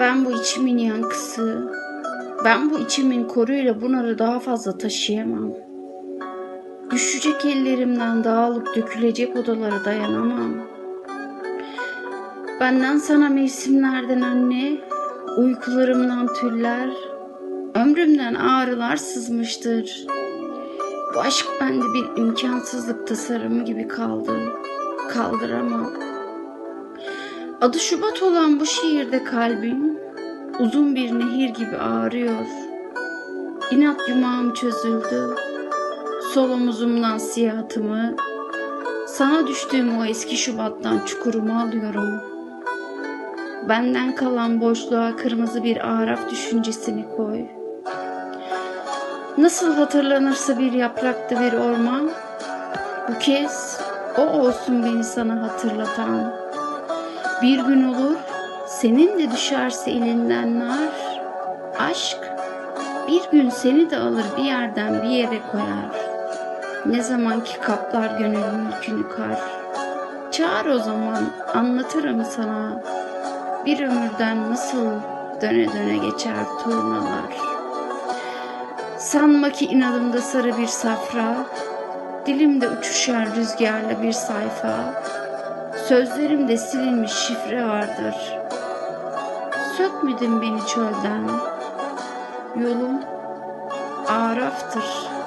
Ben bu içimin yankısı, ben bu içimin koruyla bunları daha fazla taşıyamam. Düşecek ellerimden dağılıp dökülecek odalara dayanamam. Benden sana mevsimlerden anne, uykularımdan tüller, ömrümden ağrılar sızmıştır. Bu aşk bende bir imkansızlık tasarımı gibi kaldı. Kaldıramam. Adı Şubat olan bu şiirde kalbim uzun bir nehir gibi ağrıyor. İnat yumağım çözüldü. Sol omuzumdan siyahatımı, sana düştüğüm o eski Şubat'tan çukurumu alıyorum. Benden kalan boşluğa kırmızı bir araf düşüncesini koy. Nasıl hatırlanırsa bir yaprakta bir orman, bu kez o olsun beni sana hatırlatan. Bir gün olur, senin de düşerse elinden nar, aşk bir gün seni de alır bir yerden bir yere koyar. Ne zaman ki kaplar gönül mülkünü kar. Çağır o zaman anlatırım sana. Bir ömürden nasıl döne döne geçer turnalar. Sanma ki inadımda sarı bir safra, dilimde uçuşan rüzgarla bir sayfa, sözlerimde silinmiş şifre vardır. Sökmedin beni çölden, yolum araftır.''